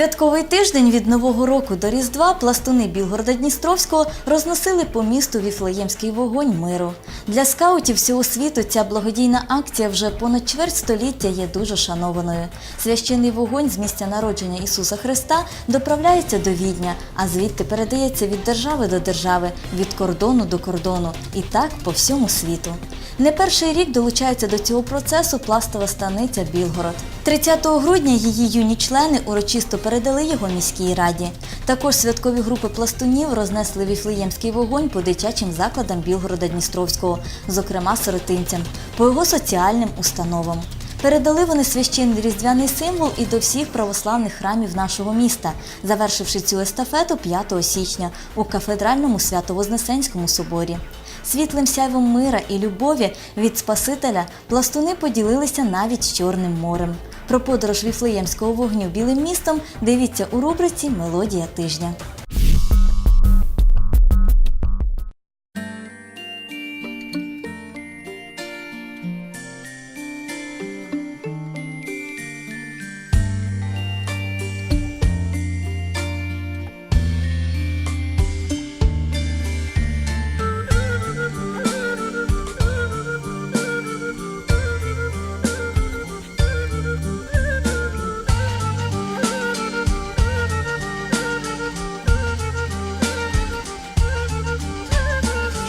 Святковий тиждень від Нового року до Різдва пластуни Білгорода Дністровського розносили по місту Віфлеємський вогонь миру. Для скаутів всього світу ця благодійна акція вже понад чверть століття є дуже шанованою. Священний вогонь з місця народження Ісуса Христа доправляється до Відня, а звідти передається від держави до держави, від кордону до кордону і так по всьому світу. Не перший рік долучається до цього процесу пластова станиця Білгород. 30 грудня її юні члени урочисто передали його міській раді. Також святкові групи пластунів рознесли віфлеємський вогонь по дитячим закладам Білгорода Дністровського, зокрема сиротинцям, по його соціальним установам. Передали вони священний різдвяний символ і до всіх православних храмів нашого міста, завершивши цю естафету 5 січня у кафедральному Свято-Вознесенському соборі. Світлим сяйвом мира і любові від Спасителя пластуни поділилися навіть з Чорним морем. Про подорож віфлеємського вогню білим містом дивіться у рубриці Мелодія тижня.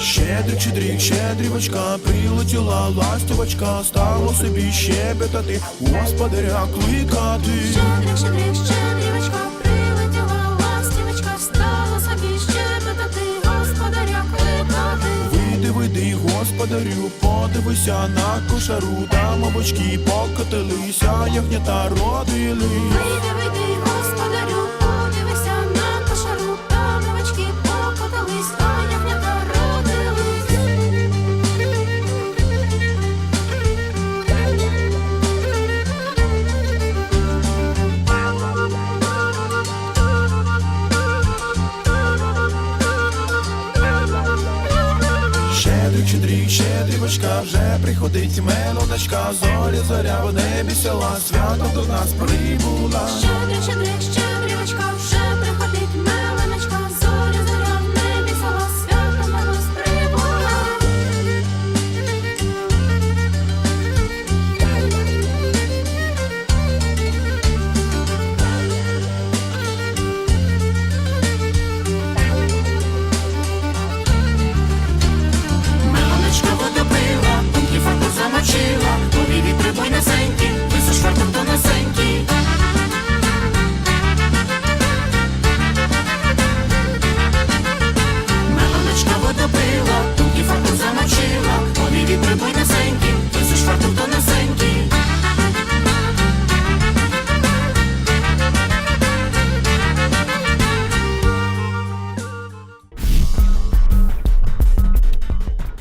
Щедрик, щедрик, щедрівочка, прилетіла ластівочка, стало собі щебетати, господаря кликати. Щедрик, щедрик, щедрівочка, прилетіла ластівочка, стала собі щебетати, господаря кликати. Вийди, вийди, господарю, подивися на кошару, там овочки покотилися, ягнята родили. Вийди, вийди, господарю, щедрівочка, вже приходить мелодочка, зоря, зоря в небі села, свято до нас прибула.